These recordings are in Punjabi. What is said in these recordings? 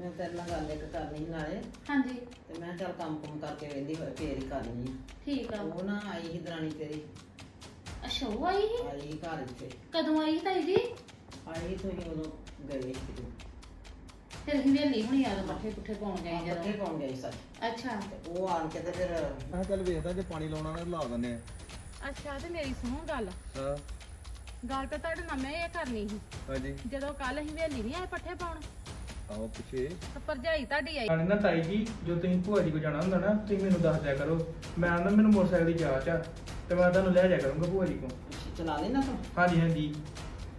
ਮੈਂ ਤੇਰੇ ਨਾਲ ਗੱਲ ਇੱਕ ਕਰਨੀ ਸੀ ਨਾਲੇ। ਹਾਂਜੀ। ਤੇ ਮੈਂ ਕਿਹਾ ਚੱਲ ਕੰਮ ਕੁਮ ਕਰਕੇ ਵੇਂਦੀ ਹੋਏ ਫੇਰ ਹੀ ਕਰਨੀ। ਆ। ਠੀਕ ਆ। ਉਹ ਨਾ ਆਈ ਸੀ ਦਰਾਣੀ ਤੇਰੀ। ਅੱਛਾ ਉਹ ਆਈ ਸੀ? ਆਈ ਸੀ ਘਰ ਇੱਥੇ। ਕਦੋਂ ਆਈ ਸੀ ਤਾਈ ਜੀ? ਆਈ ਸੀ ਤੁਸੀਂ ਉਦੋਂ ਗਏ ਸੀ ਕਿਤੇ। ਫਿਰ ਅਸੀਂ ਵੇਲੀ ਹੁਣੀ ਆ ਪੱਠੇ ਪੁੱਠੇ ਪਾਉਣ ਗਏ ਕਿੱਥੇ ਜਦੋਂ। ਪਾਉਣ ਗਏ ਸੱਚ। ਅੱਛਾ। ਤੇ ਉਹ ਆਣ ਕੇ ਤੇ ਫਿਰ ਮੈਂ ਕਿਹਾ ਚੱਲ ਵੇਖਦਾ ਜੇ ਪਾਣੀ ਲਾਉਣਾ ਨਾ ਲਾ ਦਿੰਦੇ ਆ। ਅੱਛਾ ਤੇ ਮੇਰੀ ਸੁਣੋ ਗੱਲ। ਹਾਂ। ਗੱਲ ਤਾਂ ਤੁਹਾਡੇ ਨਾਲ ਮੈਂ ਇਹ ਕਰਨੀ ਸੀ। ਹਾਂਜੀ। ਜਦੋਂ ਕੱਲ ਅਸੀਂ ਹਵੇਲੀ ਨਹੀਂ ਆਏ ਪੱਠੇ ਪਾਉਣ। ਆਓ ਪਿੱਛੇ ਭਰਜਾਈ ਤੁਹਾਡੀ ਆਈ। ਜਾਣੇ ਨਾ ਤਾਈ ਜੀ ਜੋ ਤੁਸੀਂ ਭੂਆ ਜੀ ਕੋ ਜਾਣਾ ਹੁੰਦਾ ਨਾ ਤੁਸੀਂ ਮੈਨੂੰ ਦੱਸ ਦਿਆ ਕਰੋ। ਮੈਂ ਨਾ ਮੈਨੂੰ ਮੋਟਰਸਾਈਕਲ ਦੀ ਜਾਂਚ ਆ ਤੇ ਮੈਂ ਤੁਹਾਨੂੰ ਲੈ ਜਾਇਆ ਕਰੂੰਗਾ ਭੂਆ ਜੀ ਕੋ ਚਲਾ ਲੈਣਾ ਤੂੰ? ਹਾਂਜੀ ਹਾਂਜੀ।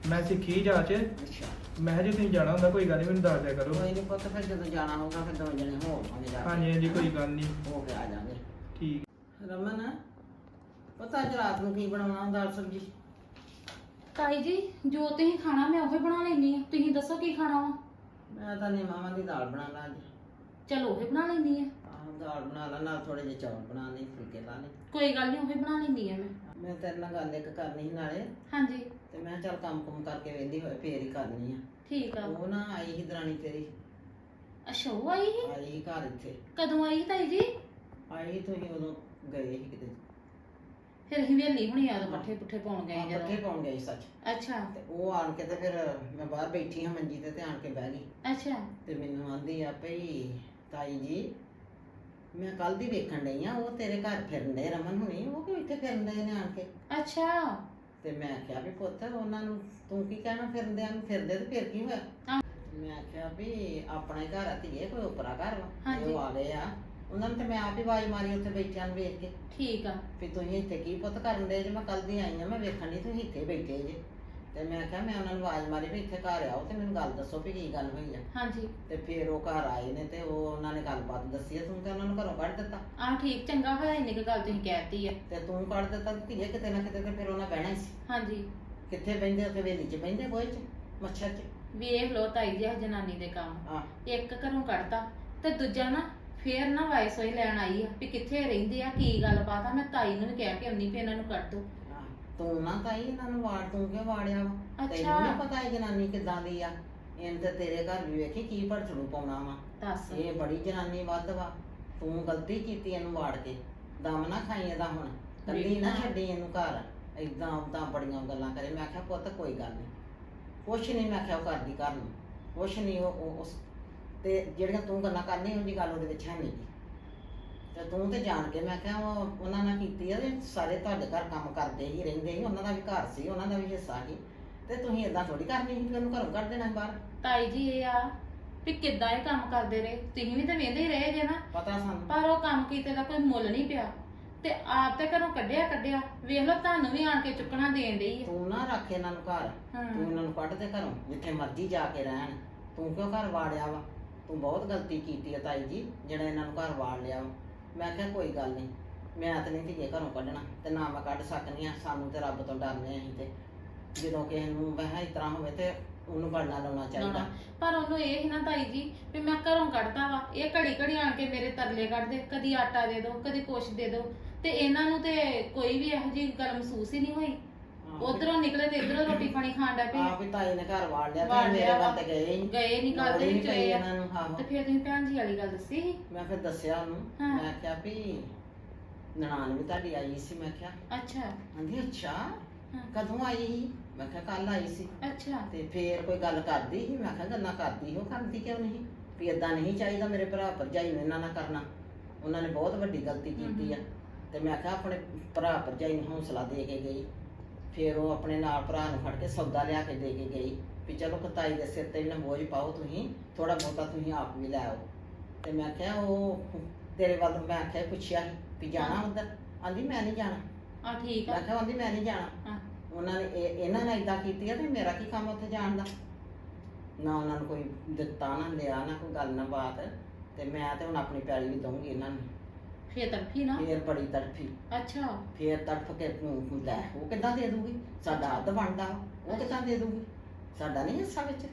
ਮੈਂ ਸਿੱਖੀ ਜਾਂਚ ਅੱਛਾ। ਮੈਂ ਕਿਹਾ ਜੇ ਤੁਸੀਂ ਜਾਣਾ ਹੁੰਦਾ ਕੋਈ ਗੱਲ ਨਹੀਂ ਮੈਨੂੰ ਦੱਸ ਦਿਆ ਕਰੋ। ਕੋਈ ਨਹੀਂ ਪੁੱਤ ਫਿਰ ਜਦੋਂ ਜਾਣਾ ਹੋਊਗਾ ਫਿਰ ਦੋ ਜਣੇ ਹੋਵਾਂਗੇ ਜਾ ਕੇ। ਹਾਂਜੀ ਹਾਂਜੀ ਕੋਈ ਗੱਲ ਨਹੀਂ ਹੋ ਕੇ ਆ ਜਾਵਾਂਗੇ ਠੀਕ। ਰਮਨ ਪਤਾ ਅੱਜ ਰਾਤ ਨੂੰ ਕੀ ਬਣਾਉਣਾ ਦਾਲ ਸਬਜੀ? ਤਾਈ ਜੀ ਜੋ ਤੁਸੀਂ ਖਾਣਾ ਮੈਂ ਉਹੀ ਬਣਾ ਲੈਣੀ ਆ ਤੁਸੀਂ ਦੱਸੋ ਕੀ ਖਾਣਾ ਵਾ? ਮੈਂ ਤਾਂ ਨਹੀਂ ਮਾਵਾਂ ਦੀ ਦਾਲ ਬਣਾ ਲਾ ਅੱਜ। ਚਲੋ ਉਹੀ ਬਣਾ ਲੈਣੀ ਆ। ਆਹ ਦਾਲ ਬਣਾ ਲਾ ਨਾਲ ਥੋੜੇ ਜਿਹੇ ਚੌਲ ਬਣਾ ਲਈ ਫੁਲਕੇ ਲਾ ਲਈ ਕੋਈ ਗੱਲ ਨਹੀਂ ਉਹੀ ਬਣਾ ਲੈਣੀ ਆ ਮੈਂ। ਮੈਂ ਤੇਰੇ ਨਾਲ ਗੱਲ ਇੱਕ ਕਰਨੀ ਸੀ ਨਾਲੇ। ਹਾਂਜੀ। ਤੇ ਮੈਂ ਕਿਹਾ ਚੱਲ ਕੰਮ ਕੁਮ ਕਰਕੇ ਵੇਂਦੀ ਹੋਏ ਫੇਰ ਹੀ ਕਰਨੀ ਆ। ਠੀਕ ਆ। ਉਹ ਨਾ ਆਈ ਸੀ ਦਰਾਣੀ ਤੇਰੀ। ਅੱਛਾ ਉਹ ਆਈ ਸੀ? ਆਈ ਸੀ ਘਰ ਇੱਥੇ। ਕਦੋਂ ਆਈ ਤਾਈ ਜੀ? ਆਈ ਸੀ ਤੁਸੀਂ ਉਦੋਂ ਗਏ ਸੀ ਕਿਤੇ। ਫਿਰ ਅਸੀਂ ਵੇਲੀ ਹੁਣੀ ਆ ਪੱਠੇ ਪੁੱਠੇ ਪਾਉਣ ਗਏ ਪੱਠੇ ਜਦੋਂ। ਪਾਉਣ ਗਏ ਸੀ ਸੱਚ। ਅੱਛਾ। ਤੇ ਉਹ ਆਣ ਕੇ ਤੇ ਫਿਰ ਮੈਂ ਬਾਹਰ ਬੈਠੀ ਹਾਂ ਮੰਜੀ ਤੇ ਤੇ ਆਣ ਕੇ ਬਹਿ ਅੱਛਾ। ਤੇ ਮੈਨੂੰ ਆਂਦੀ ਆ ਭਈ ਤਾਈ ਜੀ ਮੈਂ ਕੱਲ ਦੀ ਵੇਖਣ ਡਈ ਆ ਉਹ ਤੇਰੇ ਘਰ ਫਿਰਨ ਦੇ ਰਮਨ ਹੁਣੀ ਉਹ ਕਿਉਂ ਇੱਥੇ ਫਿਰਨ ਦੇ ਨੇ ਆਣ ਕੇ? ਅੱਛਾ। ਤੇ ਮੈਂ ਕਿਹਾ ਵੀ ਪੁੱਤ ਉਹਨਾਂ ਨੂੰ ਤੂੰ ਕੀ ਕਹਿਣਾ ਫਿਰਦਿਆਂ ਨੂੰ ਫਿਰਦੇ ਤੇ ਫਿਰ ਕੀ ਹੋਇਆ? ਹਾਂ। ਮੈਂ ਕਿਹਾ ਵੀ ਆਪਣਾ ਹੀ ਘਰ ਆ ਧੀਏ ਕੋਈ ਉਪਰਾ ਘਰ ਵਾ ਤੇ ਹਾਂਜੀ। ਉਹ ਆ ਗਏ ਆ। ਉਹਨਾਂ ਨੂੰ ਤੇ ਮੈਂ ਆਪ ਹੀ ਮਾਰੀ ਉੱਥੇ ਬੈਠਿਆਂ ਨੂੰ ਵੇਖ ਕੇ। ਠੀਕ ਆ। ਵੀ ਤੁਸੀਂ ਇੱਥੇ ਕੀ ਪੁੱਤ ਕਰਨ ਦੇ ਜੇ? ਮੈਂ ਕੱਲ ਦੀ ਆਈ ਆ ਮੈਂ ਵੇਖਣ ਨਹੀਂ ਤੁਸੀਂ ਇੱਥੇ ਬੈਠੇ ਜੇ। ਤੇ ਮੈਂ ਕਿਹਾ ਮੈਂ ਉਹਨਾਂ ਨੂੰ ਆਵਾਜ਼ ਮਾਰੀ ਵੀ ਇੱਥੇ ਘਰ ਆਓ ਤੇ ਮੈਨੂੰ ਗੱਲ ਦੱਸੋ ਵੀ ਕੀ ਗੱਲ ਹੋਈ ਆ। ਹਾਂਜੀ। ਤੇ ਫਿਰ ਉਹ ਘਰ ਆਏ ਨੇ ਤੇ ਉਹ ਉਹਨਾਂ ਨੇ ਗੱਲਬਾਤ ਦੱਸੀ ਆ ਤੂੰ ਤੇ ਉਹਨਾਂ ਨੂੰ ਘਰੋਂ ਕੱਢ ਦਿੱਤਾ। ਆ ਠੀਕ ਚੰਗਾ ਹੋਇਆ ਇੰਨੀ ਕੁ ਗੱਲ ਤੁਸੀਂ ਕਹਿਤੀ ਆ। ਤੇ ਤੂੰ ਕੱਢ ਦਿੱਤਾ ਤੇ ਧੀਏ ਕਿਤੇ ਨਾ ਕਿਤੇ ਤੇ ਫਿਰ ਉਹਨਾਂ ਬਹਿਣਾ ਹੀ ਸੀ। ਹਾਂਜੀ। ਕਿੱਥੇ ਬਹਿੰਦੇ ਉੱਥੇ ਵੇਲੀ 'ਚ ਬਹਿੰਦੇ ਬੋਏ 'ਚ ਮੱਛਰ 'ਚ? ਵੇਖ ਲੋ ਤਾਈ ਜੀ ਆਹ ਜਨਾਨੀ ਦੇ ਕੰਮ। ਆ ਇੱਕ ਘਰੋਂ ਕੱਢਤਾ ਤੇ ਦੂਜਾ ਨਾ ਫੇਰ ਨਾ ਵਾਇਸ ਹੋਈ ਲੈਣ ਆਈ ਆ ਵੀ ਕਿੱਥੇ ਰਹਿੰਦੇ ਆ ਕੀ ਗੱਲਬਾਤ ਆ? ਮੈਂ ਤਾਈ ਨੂੰ ਵੀ ਕਹਿ ਕੇ ਆਉਣੀ ਵੀ ਇਹਨਾਂ ਨੂੰ ਕੱਢ ਦੋ। ਤੂੰ ਨਾ ਤਾਈ ਇਹਨਾਂ ਨੂੰ ਵਾੜ ਤੂੰ ਕਿਉਂ ਵਾੜਿਆ ਵਾ? ਅੱਛਾ। ਤੈਨੂੰ ਨਹੀਂ ਪਤਾ ਇਹ ਜਨਾਨੀ ਕਿੱਦਾਂ ਦੀ ਆ। ਇਹਨ ਤੇ ਤੇਰੇ ਘਰ ਵੀ ਵੇਖੀ ਕੀ ਭੜਥੜੂ ਪਾਉਣਾ ਵਾ। ਦੱਸ। ਇਹ ਬੜੀ ਜਨਾਨੀ ਵੱਧ ਵਾ। ਤੂੰ ਗਲਤੀ ਕੀਤੀ ਇਹਨੂੰ ਵਾੜ ਕੇ। ਦਮ ਨਾ ਖਾਈ ਇਹਦਾ ਹੁਣ। ਕੱਲੀ ਨਾ ਵੇਖਣਾ। ਛੱਡੀ ਇਹਨੂੰ ਘਰ। ਏਦਾਂ ਉਦਾਂ ਬੜੀਆਂ ਗੱਲਾਂ ਕਰੇ। ਮੈਂ ਆਖਿਆ ਪੁੱਤ ਕੋਈ ਗੱਲ ਨਹੀਂ ਕੁਛ ਨਹੀਂ ਮੈਂ ਆਖਿਆ ਉਹ ਕਰਦੀ ਘਰ ਨੂੰ। ਕੁਛ ਨਹੀਂ ਉਹ ਉਹ- ਉਸ ਤੇ ਜਿਹੜੀਆਂ ਤੂੰ ਗੱਲਾਂ ਕਰਨੀ ਉਹਦੀ ਗੱਲ ਉਹਦੇ ਵਿੱਚ ਹੈ ਨਹੀਂ ਤੇ ਤੂੰ ਤੇ ਜਾਣ ਕੇ ਮੈਂ ਕਿਹਾ ਉਹ ਉਹਨਾਂ ਨਾਲ ਕੀਤੀ ਆ ਤੇ ਸਾਰੇ ਤੁਹਾਡੇ ਘਰ ਕੰਮ ਕਰਦੇ ਹੀ ਰਹਿੰਦੇ ਸੀ ਉਹਨਾਂ ਦਾ ਵੀ ਘਰ ਸੀ ਉਹਨਾਂ ਦਾ ਵੀ ਹਿੱਸਾ ਸੀ। ਤੇ ਤੁਸੀਂ ਇਦਾਂ ਥੋੜੀ ਕਰਨੀ ਸੀ ਕਿ ਉਹਨੂੰ ਘਰੋਂ ਕੱਢ ਦੇਣਾ ਸੀ ਬਾਹਰ? ਤਾਈ ਜੀ ਇਹ ਆ ਵੀ ਕਿੱਦਾਂ ਇਹ ਕੰਮ ਕਰਦੇ ਰਹੇ? ਤੁਸੀਂ ਵੀ ਤਾਂ ਵੇਂਦੇ ਹੀ ਰਹੇ ਜੇ ਨਾ। ਪਤਾ ਸਾਨੂੰ। ਪਰ ਉਹ ਕੰਮ ਕੀਤੇ ਦਾ ਕੋਈ ਮੁੱਲ ਨਹੀਂ ਪਿਆ। ਤੇ ਆਪ ਤੇ ਘਰੋਂ ਕੱਢਿਆ ਕੱਢਿਆ ਵੇਖ ਲਓ ਤੁਹਾਨੂੰ ਵੀ ਆਣ ਕੇ ਚੁੱਕਣਾ ਦੇਣ ਡਈ ਆ। ਤੂੰ ਨਾ ਰੱਖ ਇਹਨਾਂ ਨੂੰ ਘਰ। ਹਾਂ। ਤੂੰ ਇਹਨਾਂ ਨੂੰ ਕੱਢ ਦੇ ਘਰੋਂ ਜਿੱਥੇ ਮਰਜ਼ੀ ਜਾ ਕੇ ਰਹਿਣ। ਤੂੰ ਕਿਉਂ ਘਰ ਵਾੜਿਆ ਵਾ? ਤੂੰ ਬਹੁਤ ਗਲਤੀ ਕੀਤੀ ਆ ਤਾਈ ਜੀ ਜਿਹੜਾ ਇਹਨਾਂ ਨੂੰ ਘਰ ਵਾੜ ਲਿਆ ਵਾ। ਮੈਂ ਕਿਹਾ ਕੋਈ ਗੱਲ ਨਹੀਂ ਮੈਂ ਤਾਂ ਨਹੀਂ ਧੀਏ ਘਰੋਂ ਕੱਢਣਾ ਤੇ ਨਾ ਮੈਂ ਕੱਢ ਸਕਨੀ ਆ ਸਾਨੂੰ ਤੇ ਰੱਬ ਤੋਂ ਡਰਨੇ ਅਸੀਂ ਤੇ। ਜਦੋਂ ਕਿਸੇ ਨੂੰ ਵਹਿ ਇਸ ਤਰ੍ਹਾਂ ਹੋਵੇ ਤੇ ਉਹਨੂੰ ਪੜਨਾ ਲਾਉਣਾ ਚਾਹੀਦਾ। ਨਾ, ਪਰ ਉਹਨੂੰ ਇਹ ਹੀ ਨਾ ਤਾਈ ਜੀ ਵੀ ਮੈਂ ਘਰੋਂ ਕੱਢਦਾ ਵਾ ਇਹ ਘੜੀ ਘੜੀ ਆਣ ਕੇ ਮੇਰੇ ਤਰਲੇ ਕੱਢਦੇ ਕਦੀ ਆਟਾ ਦੇ ਦਿਓ ਕਦੀ ਕੁਛ ਦੇ ਦਿਓ ਤੇ ਇਹਨਾਂ ਨੂੰ ਤੇ ਕੋਈ ਵੀ ਇਹੋ ਜਿਹੀ ਗੱਲ ਮਹਿਸੂਸ ਹੀ ਨਹੀਂ ਹੋਈ। ਉਧਰੋਂ ਨਿਕਲੇ ਤੇ ਇਧਰੋਂ ਰੋਟੀ ਪਾਣੀ ਖਾਣ ਦਾ ਪਈ ਆਪ ਹੀ ਤਾਈ ਨੇ ਘਰ ਵਾੜ ਲਿਆ ਵਾੜ ਤੇ ਮੇਰੇ ਲਿਆ ਵਾ। ਵੱਲ ਤੇ ਗਏ ਹੀ ਨਹੀਂ ਗਏ ਨਹੀਂ ਕਰਦੇ ਲੋੜ ਹੀ ਵਿੱਚ ਪਈ ਇਹ ਆ। ਇਹਨਾਂ ਨੂੰ ਆਹੋ। ਤੇ ਫਿਰ ਤੁਸੀਂ ਭੈਣ ਜੀ ਵਾਲੀ ਗੱਲ ਦੱਸੀ ਸੀ? ਮੈਂ ਫਿਰ ਦੱਸਿਆ ਉਹਨੂੰ। ਹਾਂ। ਮੈਂ ਕਿਹਾ ਵੀ ਨਨਾਣ ਵੀ ਤੁਹਾਡੀ ਆਈ ਸੀ ਮੈਂ ਕਿਹਾ। ਅੱਛਾ। ਕਹਿੰਦੀ ਅੱਛਾ। ਹਾਂ। ਕਦੋਂ ਆਈ ਸੀ? ਮੈਂ ਕਿਹਾ ਕੱਲ ਆਈ ਸੀ। ਅੱਛਾ। ਤੇ ਫੇਰ ਕੋਈ ਗੱਲ ਕਰਦੀ ਸੀ? ਮੈਂ ਕਿਹਾ ਗੱਲਾਂ ਕਰਦੀ ਉਹ ਕਰਦੀ ਕਿਉਂ ਨਹੀਂ? ਵੀ ਇਦਾਂ ਨਹੀਂ ਚਾਹੀਦਾ ਮੇਰੇ ਭਰਾ ਭਰਜਾਈ ਨੂੰ ਇਹਨਾਂ ਨਾਲ ਕਰਨਾ। ਉਹਨਾਂ ਨੇ ਬਹੁਤ ਵੱਡੀ ਗਲਤੀ ਕੀਤੀ ਆ। ਤੇ ਮੈਂ ਕਿਹਾ ਆਪਣੇ ਭਰਾ ਭਰਜਾਈ ਨੂੰ ਹੌਸਲਾ ਦੇ ਕੇ ਗਈ। ਫੇਰ ਉਹ ਆਪਣੇ ਨਾਲ ਭਰਾ ਨੂੰ ਫੜ ਕੇ ਸੌਦਾ ਲਿਆ ਕੇ ਦੇ ਕੇ ਗਈ ਵੀ ਚਲੋ ਕਤਾਈ ਦੇ ਸਿਰ ਤੇ ਵੀ ਨਾ ਬੋਝ ਪਾਓ ਤੁਸੀਂ ਥੋੜਾ ਬਹੁਤਾ ਤੁਸੀਂ ਆਪ ਵੀ ਲੈ ਆਓ। ਤੇ ਮੈਂ ਕਿਹਾ ਉਹ ਤੇਰੇ ਵੱਲ ਮੈਂ ਆਖਿਆ ਪੁੱਛਿਆ ਸੀ ਵੀ ਜਾਣਾ ਉਧਰ? ਆਂਦੀ ਮੈਂ ਨਹੀਂ ਜਾਣਾ। ਆ ਠੀਕ ਆ। ਮੈਂ ਕਿਹਾ ਆਂਦੀ ਮੈਂ ਨਹੀਂ ਜਾਣਾ। ਹਾਂ। ਉਹਨਾਂ ਨੇ ਇਹ- ਇਹਨਾਂ ਨੇ ਇਦਾਂ ਕੀਤੀ ਆ ਤੇ ਮੇਰਾ ਕੀ ਕੰਮ ਉੱਥੇ ਜਾਣ ਦਾ? ਨਾ ਉਹਨਾਂ ਨੂੰ ਕੋਈ ਦਿੱਤਾ ਨਾ ਲਿਆ ਨਾ ਕੋਈ ਗੱਲ ਨਾ ਬਾਤ। ਤੇ ਮੈਂ ਤੇ ਹੁਣ ਆਪਣੀ ਪੈਲੀ ਵੀ ਦਊਂਗੀ ਇਹਨਾਂ ਨੂੰ। ਫੇਰ ਤੜਫੀ ਨਾ? ਫੇਰ ਬੜੀ ਤੜਫੀ। ਅੱਛਾ। ਫੇਰ ਤੜਫ ਕੇ ਤੂੰ ਲੈ ਉਹ ਕਿੱਦਾਂ ਦੇ ਦੂਗੀ ਸਾਡਾ ਅੱਧ ਬਣਦਾ ਉਹ ਕਿੱਦਾਂ ਦੇ ਦੂਗੀ ਸਾਡਾ ਨਹੀਂ ਹਿੱਸਾ ਵਿੱਚ।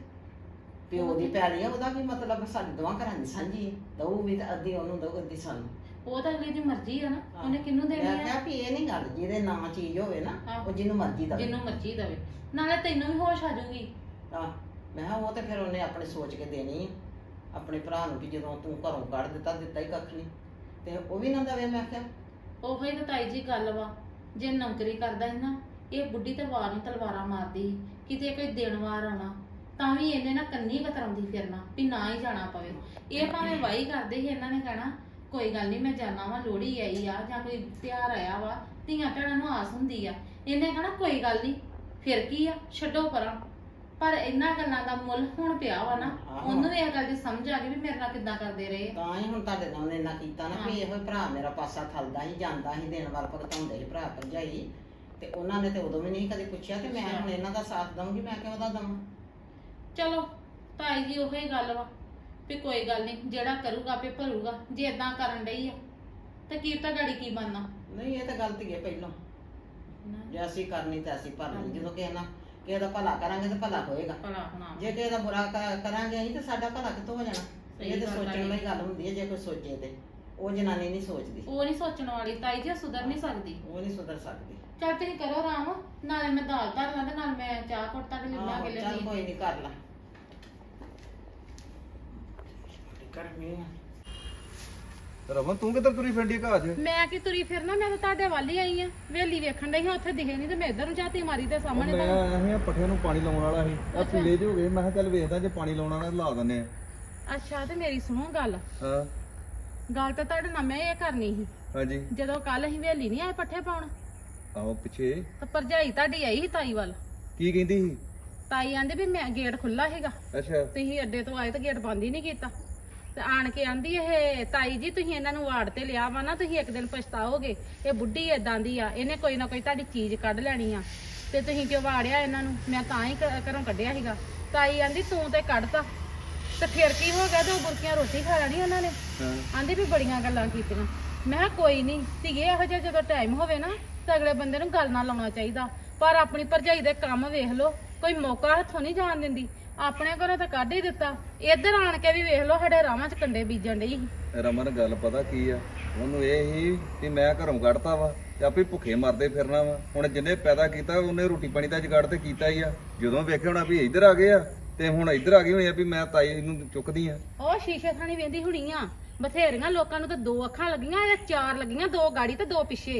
ਪਿਓ ਦੀ ਪੈਲੀ ਆ ਉਹਦਾ ਕੀ ਮਤਲਬ? ਸਾਡੇ ਦੋਵਾਂ ਘਰਾਂ ਦੀ ਸਾਂਝੀ ਹੈ ਦਊ ਵੀ ਤੇ ਅੱਧੀ ਉਹਨੂੰ ਦਊ ਅੱਧੀ ਸਾਨੂੰ। ਉਹ ਤਾਂ ਅਗਲੀ ਦੀ ਮਰਜ਼ੀ ਆ ਨਾ। ਹਾਂ। ਉਹਨੇ ਕਿਹਨੂੰ ਦੇਣੀ ਮੈਂ ਆ ਕਿਹਾ ਵੀ ਇਹ ਨਹੀਂ ਗੱਲ ਜਿਹਦੇ ਨਾਂ ਚੀਜ਼ ਹੋਵੇ ਨਾ। ਉਹ ਜਿਹਨੂੰ ਮਰਜ਼ੀ ਦਵੇ। ਜਿਹਨੂੰ ਮਰਜ਼ੀ ਦਵੇ। ਨਾਲੇ ਤੈਨੂੰ ਵੀ ਹੋਸ਼ ਆ ਜਾਊਗੀ। ਆ ਮੈਂ ਕਿਹਾ ਉਹ ਤੇ ਫਿਰ ਉਹਨੇ ਆਪਣੇ ਸੋਚ ਕੇ ਦੇਣੀ ਆ। ਆਪਣੇ ਭਰਾ ਨੂੰ ਵੀ ਜਦੋਂ ਤੂੰ ਘਰੋਂ ਕੱਢ ਦਿੱਤਾ ਦਿੱਤਾ ਹੀ ਕੱਖ ਨਹੀਂ। ਤੇ ਉਹ ਵੀ ਨਾ ਦਵੇ ਮੈਂ ਕਿਹਾ, ਉਹੋ ਤਾਂ ਤਾਈ ਜੀ ਗੱਲ ਵਾ, ਜੇ ਨੌਕਰੀ ਕਰਦਾ ਸੀ ਨਾ, ਇਹ ਬੁੱਢੀ ਤੇ ਵਾਰ ਨੂੰ ਤਲਵਾਰਾਂ ਮਾਰਦੀ ਸੀ। ਕਿਤੇ ਕੋਈ ਦਿਨ ਵਾਰ ਆਉਣਾ, ਤਾਂ ਵੀ ਇਹਨੇ ਨਾ ਕੰਨੀ ਕਤਰਾਉਂਦੀ ਫਿਰਨਾ, ਵੀ ਨਾ ਹੀ ਜਾਣਾ ਪਵੇ ਇਹ ਭਾਵੇਂ ਵਾਹੀ ਕਰਦੇ ਸੀ, ਇਹਨਾਂ ਨੇ ਕਹਿਣਾ, ਕੋਈ ਗੱਲ ਨਹੀਂ ਮੈਂ ਜਾਣਾ ਵਾ, ਲੋਹੜੀ ਆਈ ਆ, ਜਾਂ ਕੋਈ ਤਿਉਹਾਰ ਆਇਆ ਵਾ, ਧੀਆਂ ਭੈਣਾਂ ਨੂੰ ਆਸ ਹੁੰਦੀ ਆ ਇਹਨੇ ਕਹਿਣਾ, ਕੋਈ ਗੱਲ ਨਹੀਂ, ਫਿਰ ਕੀ ਆ, ਛੱਡੋ ਪਰਾਂ ਪਰ ਇਹਨਾਂ ਗੱਲਾਂ ਦਾ ਮੁੱਲ ਹੁਣ ਪਿਆ ਵਾ ਨਾ ਆਹੋ। ਉਹਨੂੰ ਵੀ ਇਹ ਗੱਲ ਦੀ ਸਮਝ ਆ ਗਈ ਵੀ ਮੇਰੇ ਨਾਲ ਕਿੱਦਾਂ ਕਰਦੇ ਰਹੇ ਤਾਂ ਹੀ ਹੁਣ ਤੁਹਾਡੇ ਨਾਲ ਉਹਨੇ ਇੰਨਾ ਕੀਤਾ ਨਾ ਵੀ ਇਹੋ ਹੀ ਭਰਾ ਮੇਰਾ ਪਾਸਾ ਥਲਦਾ ਹੀ ਜਾਂਦਾ ਸੀ ਦੇਣ ਵਾਲ ਭਗਤਾਉਂਦੇ ਸੀ ਭਰਾ ਭਰਜਾਈ। ਤੇ ਉਹਨਾਂ ਨੇ ਤੇ ਉਦੋਂ ਵੀ ਨਹੀਂ ਕਦੇ ਪੁੱਛਿਆ ਤੇ ਮੈਂ ਹੁਣ ਇਹਨਾਂ ਦਾ ਸਾਥ ਦਊਂਗੀ ਮੈਂ ਕਿਉਂ ਉਹਦਾ ਦਵਾਂ? ਚਲੋ ਤਾਈ ਜੀ ਉਹੀ ਗੱਲ ਵਾ ਵੀ ਕੋਈ ਗੱਲ ਨਹੀਂ ਜਿਹੜਾ ਕਰੂਗਾ ਆਪੇ ਭਰੂਗਾ ਜੇ ਇਦਾਂ ਕਰਨ ਡਈ ਆ ਤੇ ਕੀ ਤਾਂ ਗਾੜੀ ਕੀ ਬਣਨਾ? ਨਹੀਂ ਇਹ ਤਾਂ ਗਲਤੀ ਹੈ ਪਹਿਲਾਂ। ਜੇ ਅਸੀਂ ਕਰਨੀ ਤਾਂ ਅਸੀਂ ਭਰਨੀ ਜਦੋਂ ਕਿਸੇ ਨਾਲ ਕਿਸੇ ਦਾ ਭਲਾ ਕਰਾਂਗੇ ਤਾਂ ਭਲਾ ਹੋਏਗਾ। ਭਲਾ ਹੋਣਾ ਜੇ ਕਿਸੇ ਦਾ ਬੁਰਾ ਕ- ਕਰਾਂਗੇ ਅਸੀਂ ਤਾਂ ਸਾਡਾ ਭਲਾ ਕਿੱਥੋਂ ਹੋ ਜਾਣਾ? ਸਹੀ ਇਹ ਤਾਂ ਗੱਲ ਸੋਚਣ। ਵਾਲੀ ਗੱਲ ਹੁੰਦੀ ਹੈ ਜੇ ਕੋਈ ਸੋਚੇ ਤੇ। ਉਹ ਜਨਾਨੀ ਨਹੀਂ ਸੋਚਦੀ। ਉਹ ਨਹੀਂ ਸੋਚਣ ਵਾਲੀ ਤਾਈ ਜੀ ਉਹ ਸੁਧਰ ਨਹੀਂ ਸਕਦੀ। ਉਹ ਨਹੀਂ ਸੁਧਰ ਸਕਦੀ। ਚੱਲ ਤੁਸੀਂ ਕਰੋ ਆਰਾਮ ਨਾਲੇ ਮੈਂ ਦਾਲ ਧਰ ਲਾਂ ਤੇ ਨਾਲ ਮੈਂ ਚਾਹ ਘੁੱਟ ਤੱਕ ਲਿਆ ਆਹੋ, ਕੇ ਚੱਲ ਲੈਣੀ ਕੋਈ ਨਹੀਂ ਕਰ ਲਾ। ਗਰਮੀ ਆ। ਰਮਨ ਤੂੰ ਕਿੱਧਰ ਤੁਰੀ ਫਿਰਦੀ ਘਾਹ 'ਚ ਮੈਂ ਕੀ ਤੁਰੀ ਫਿਰਨਾ? ਮੈਂ ਤਾਂ ਤੁਹਾਡੇ ਵੱਲ ਹੀ ਆਈ ਆ। ਵੇਲੀ ਵੇਖਣ ਡਈ ਹਾਂ ਉੱਥੇ ਦਿਖੇ ਨਹੀਂ ਤੇ ਮੈਂ ਇੱਧਰ ਨੂੰ ਝਾਤੀ ਮਾਰੀ ਤੇ ਸਾਹਮਣੇ ਮੈਂ ਤਾਂ ਆਇਆ ਸੀ ਆਹ ਪੱਠਿਆਂ ਨੂੰ ਪਾਣੀ ਲਾਉਣ ਵਾਲਾ ਸੀ। ਆ ਪੀਲੇ ਜਿਹੇ ਹੋ ਗਏ ਮੈਂ ਕਿਹਾ ਚੱਲ ਵੇਖਦਾ ਜੇ ਪਾਣੀ ਲਾਉਣਾ ਨਾ ਲਾ ਦਿੰਨੇ ਆ। ਅੱਛਾ ਤੇ ਮੇਰੀ ਸੁਣੋ ਗੱਲ। ਹਾਂ। ਗੱਲ ਤਾਂ ਤੁਹਾਡੇ ਨਾਲ ਮੈਂ ਇਹ ਕਰਨੀ ਸੀ। ਹਾਂਜੀ। ਜਦੋਂ ਕੱਲ ਅਸੀਂ ਵੇਲੀ ਨਹੀਂ ਆਏ ਪੱਠੇ ਪਾਉਣ ਆਹੋ ਪਿੱਛੇ। ਤਾਂ ਭਰਜਾਈ ਤੁਹਾਡੀ ਆਈ ਸੀ ਤਾਈ ਵੱਲ। ਕੀ ਕਹਿੰਦੀ ਸੀ? ਤਾਈ ਆਂਦੇ ਵੀ ਮੈਂ ਗੇਟ ਖੁੱਲਾ ਸੀਗਾ। ਅੱਛਾ। ਤੁਸੀਂ ਅੱਡੇ ਤੋਂ ਆਏ ਤਾਂ ਗੇਟ ਬੰਦ ਹੀ ਨਹੀਂ ਕੀਤਾ। ਤੇ ਆਣ ਕੇ ਆਂਦੀ ਇਹ ਤਾਈ ਜੀ ਤੁਸੀਂ ਇਹਨਾਂ ਨੂੰ ਵਾਰਡ ਤੇ ਲਿਆ ਵਾ ਨਾ ਤੁਸੀਂ ਇੱਕ ਦਿਨ ਪਛਤਾਓਗੇ। ਇਹ ਬੁੱਢੀ ਏਦਾਂ ਦੀ ਆ ਇਹਨੇ ਕੋਈ ਨਾ ਕੋਈ ਤੁਹਾਡੀ ਚੀਜ਼ ਕੱਢ ਲੈਣੀ ਆ। ਤੇ ਤੁਸੀਂ ਕਿਉਂ ਵਾੜਿਆ ਇਹਨਾਂ ਨੂੰ? ਮੈਂ ਤਾਂ ਹੀ ਘ- ਘਰੋਂ ਕੱਢਿਆ ਸੀਗਾ। ਤਾਈ ਆਂਦੀ ਤੂੰ ਤੇ ਕੱਢਤਾ। ਤੇ ਫਿਰ ਕੀ ਹੋ ਗਿਆ ਦੋ ਬੁਰਕੀਆਂ ਰੋਟੀ ਖਾ ਲੈਣੀ ਉਹਨਾਂ ਨੇ। ਹਾਂ। ਆਂਦੀ ਵੀ ਬੜੀਆਂ ਗੱਲਾਂ ਕੀਤੀਆਂ। ਮੈਂ ਕਿਹਾ ਕੋਈ ਨਹੀਂ ਧੀਏ ਇਹੋ ਜਿਹਾ ਜਦੋਂ ਟਾਈਮ ਹੋਵੇ ਨਾ ਤਾਂ ਅਗਲੇ ਬੰਦੇ ਨੂੰ ਗੱਲ ਨਾ ਲਾਉਣਾ ਚਾਹੀਦਾ। ਪਰ ਆਪਣੀ ਭਰਜਾਈ ਦੇ ਕੰਮ ਵੇਖ ਲਓ ਕੋਈ ਮੌਕਾ ਹੱਥੋਂ ਨਹੀਂ ਜਾਣ ਦਿੰਦੀ। ਆਪਣੇ ਘਰੋਂ ਤਾਂ ਕੱਢ ਹੀ ਦਿੱਤਾ। ਇੱਧਰ ਆਣ ਕੇ ਵੀ ਵੇਖ ਲਓ ਸਾਡੇ ਰਾਵਾਂ 'ਚ ਕੰਡੇ ਬੀਜਣ ਡਈ ਸੀ। ਰਮਨ ਗੱਲ ਪਤਾ ਕੀ ਆ? ਉਹਨੂੰ ਇਹ ਹੀ ਕਿ ਮੈਂ ਘਰੋਂ ਕੱਢਤਾ ਵਾ ਤੇ ਆਪੇ ਭੁੱਖੇ ਮਰਦੇ ਫਿਰਨਾ ਵਾ। ਹੁਣ ਜਿੰਨੇ ਪੈਦਾ ਕੀਤਾ ਉਹਨੇ ਰੋਟੀ ਪਾਣੀ ਦਾ ਜੁਗਾੜ ਤੇ ਕੀਤਾ ਹੀ ਆ। ਜਦੋਂ ਵੇਖਿਆ ਹੋਣਾ ਵੀ ਇੱਧਰ ਆ ਗਏ ਆ ਤੇ ਹੁਣ ਇੱਧਰ ਆ ਗਏ ਹੋਏ ਆ ਵੀ ਮੈਂ ਤਾਈ ਨੂੰ ਚੁੱਕਦੀ ਆ। ਉਹ ਸ਼ੀਸ਼ੇ ਥਾਣੀ ਵੇਂਦੀ ਹੁਣੀ ਆ। ਬਥੇਰੀਆਂ ਲੋਕਾਂ ਨੂੰ ਤਾਂ ਦੋ ਅੱਖਾਂ ਲੱਗੀਆਂ ਇਹ ਚਾਰ ਲੱਗੀਆਂ ਦੋ ਗਾੜੀ ਤੇ ਦੋ ਪਿੱਛੇ।